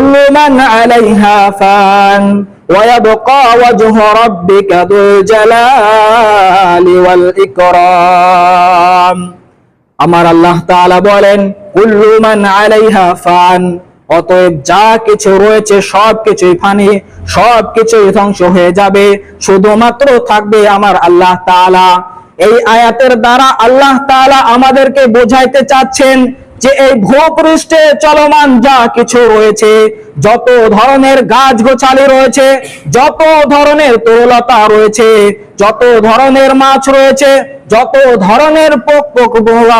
কুল্লু মান আলাইহা ফান ويبقى وجه ربك ذو الجلال والإكرام আমার আল্লাহ তাআলা বলেন কুল্লু মান আলাইহা ফান অতএব যা কিছু রয়েছে সব কিছুই ফানি সব কিছুই ধ্বংস হয়ে যাবে শুধুমাত্র থাকবে আমার আল্লাহ তাআলা এই আয়াতের দ্বারা আল্লাহ তাআলা আমাদেরকে বোঝাইতে চাচ্ছেন যে এই ভূপৃষ্ঠে চলমান যা কিছু রয়েছে, যত ধরনের গাছ গোছালি রয়েছে, যত ধরনের তরলতা রয়েছে, যত ধরনের মাছ রয়েছে, যত ধরনের পোক পোক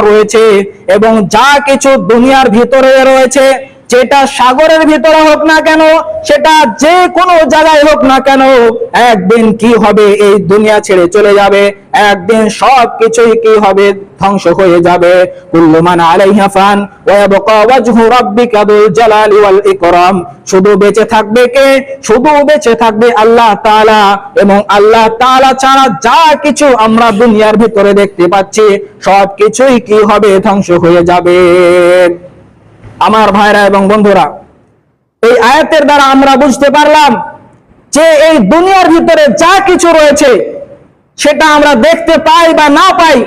রয়েছে এবং যা কিছু দুনিয়ার ভিতরে রয়েছে যেটা সাগরের ভিতরে হোক না কেন, সেটা যে কোনো জায়গায় হোক না কেন, একদিন কি হবে এই দুনিয়া ছেড়ে চলে যাবে, একদিন সব কিছুই কি হবে ধ্বংস হয়ে যাবে। কুল্লু মান আলাইহা ফান, ওয়া ইয়াবকা ওয়াজহু রাব্বিকা জালালি ওয়াল ইকরাম। শুধু বেঁচে থাকবে কে? শুধু বেঁচে থাকবে আল্লাহ তাআলা। এবং আল্লাহ তাআলা ছাড়া যা কিছু আমরা দুনিয়ার ভিতরে দেখতে পাচ্ছি সব কিছুই কি হবে ধ্বংস হয়ে যাবে। আমার ভাইরা এবং বন্ধুরা, এই আয়াতের দ্বারা আমরা বুঝতে পারলাম যে এই দুনিয়ার ভিতরে যা কিছু রয়েছে, সেটা আমরা দেখতে পাই বা না পাই,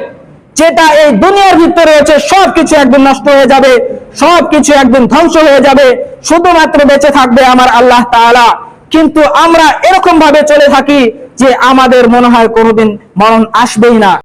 যেটা এই দুনিয়ার ভিতরে রয়েছে সব কিছু একদিন নষ্ট হয়ে যাবে সব কিছু একদিন ধ্বংস হয়ে যাবে, শুধুমাত্র বেঁচে থাকবে আমার আল্লাহ তাআলা। কিন্তু আমরা এরকম ভাবে চলে থাকি যে আমাদের মনে হয় কোনোদিন মরণ আসবেই না।